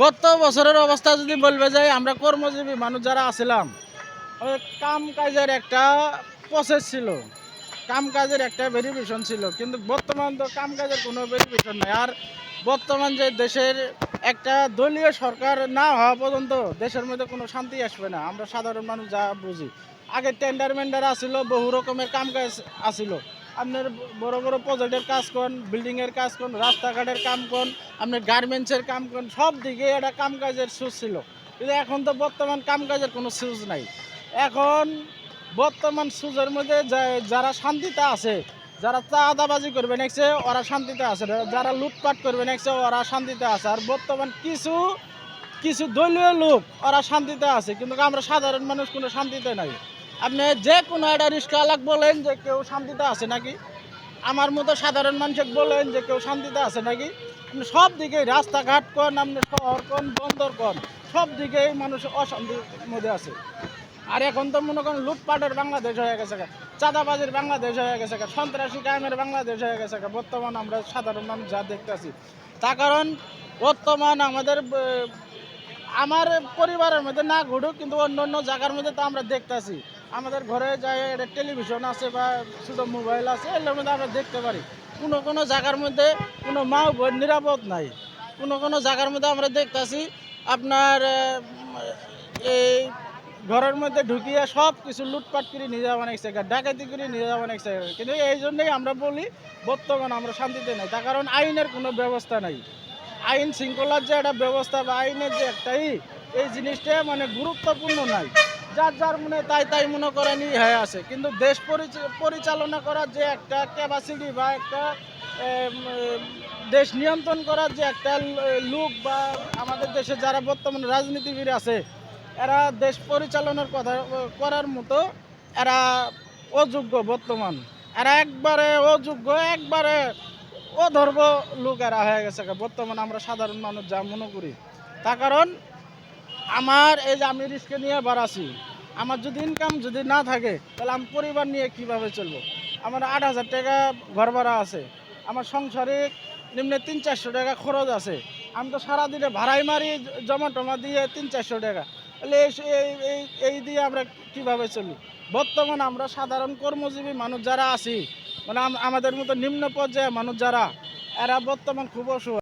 গত বছরের অবস্থা যদি বলবে যে আমরা কর্মজীবী মানুষ যারা আছিলাম, ওই কাম কাজের একটা প্রসেস ছিল। কাম কাজের একটা ভেরিফিকেশন ছিল, কিন্তু বর্তমান তো কাম কাজের কোনো ভেরিফিকেশন নাই। আর বর্তমান যে দেশের একটা দলীয় সরকার না হওয়া পর্যন্ত দেশের মধ্যে কোনো শান্তি আসবে না। আমরা সাধারণ মানুষ যা বুঝি। আগে টেন্ডার মেন্ডার আসিল, বহু রকমের কাম কাজ আসিল। আপনার বড় বড় প্রজেক্টের কাজ করুন বিল্ডিংয়ের কাজ করুন, রাস্তাঘাটের কাম করুন, আপনার গার্মেন্টসের কাম করুন, সব দিকে একটা কাম কাজের সুজ ছিল। কিন্তু এখন তো বর্তমান কাম কাজের কোনো সুজ নাই। এখন বর্তমান সুজের মধ্যে যারা শান্তিতে আছে, যারা চাঁদাবাজি করবে নেক্সে ওরা শান্তিতে আছে, যারা লুটপাট করবে নেক্সে ওরা শান্তিতে আছে। আর বর্তমান কিছু কিছু দলীয় লোক ওরা শান্তিতে আছে, কিন্তু আমরা সাধারণ মানুষ কোনো শান্তিতে নাই। আপনি যে কোনো একটা রিস্কাওয়ালাক বলেন যে কেউ শান্তিতে আছে নাকি? আমার মতো সাধারণ মানুষকে বলেন যে কেউ শান্তিতে আছে নাকি? আপনি সব দিকে রাস্তাঘাট কোন, আপনি শহর কোন, বন্দর কোন, সব দিকেই মানুষ অশান্তির মধ্যে আছে। আর এখন তো মনে করেন লুটপাটের বাংলাদেশ হয়ে গেছে চাঁদাবাজির বাংলাদেশ হয়ে গেছে সন্ত্রাসী কায়েমের বাংলাদেশ হয়ে গেছে। বর্তমান আমরা সাধারণ মানুষ যা দেখতেছি। তার কারণ বর্তমান আমাদের আমার পরিবারের মধ্যে না ঘুরুক কিন্তু অন্য অন্য জায়গার মধ্যে তো আমরা দেখতেছি। আমাদের ঘরে যাই একটা টেলিভিশন আছে বা ছোটো মোবাইল আছে, এর মধ্যে আমরা দেখতে পারি। কোনো কোনো জায়গার মধ্যে কোনো মা বোন নিরাপদ নাই। কোনো কোনো জায়গার মধ্যে আমরা দেখতেছি, আপনার এই ঘরের মধ্যে ঢুকিয়ে সব কিছু লুটপাট করে নিয়ে যাওয়া অনেক জায়গা, ডাকাতি করে নিয়ে যাওয়া অনেক জায়গা। কিন্তু এই জন্যই আমরা বলি, বর্তমান আমরা শান্তিতে নাই। তার কারণ আইনের কোনো ব্যবস্থা নাই। আইন শৃঙ্খলার যে একটা ব্যবস্থা বা আইনের যে একটাই, এই জিনিসটা মানে গুরুত্বপূর্ণ নাই। যার যার মনে তাই তাই মনে করে নিয়ে হয়ে আছে। কিন্তু দেশ পরিচ- পরিচালনা করার যে একটা ক্যাপাসিটি বা একটা দেশ নিয়ন্ত্রণ করার যে একটা লোক বা আমাদের দেশে যারা বর্তমানে রাজনীতিবিদ আছে, এরা দেশ পরিচালনার কথা, করার মতো এরা অযোগ্য বর্তমান। এরা একবারে অযোগ্য, একবারে অধর্ব লোক এরা হয়ে গেছে বর্তমানে আমরা সাধারণ মানুষ যা মনে করি। তার কারণ আমার এই যে আমি রিস্কে নিয়ে বাড়াছি, আমার যদি ইনকাম যদি না থাকে, তাহলে আমি পরিবার নিয়ে কীভাবে চলবো? আমার আট হাজার টাকা ঘর ভাড়া আছে, আমার সংসারে নিম্নে তিন চারশো টাকা খরচ আছে, আমি তো সারাদিনে ভাড়াই মারি, জমা টমা দিয়ে তিন চারশো টাকা। তাহলে এই- এই- দিয়ে আমরা কীভাবে চলি? বর্তমান আমরা সাধারণ কর্মজীবী মানুষ যারা আছি মানে আমাদের মতো নিম্ন পর্যায়ে মানুষ যারা, এরা বর্তমান খুব অসুবিধা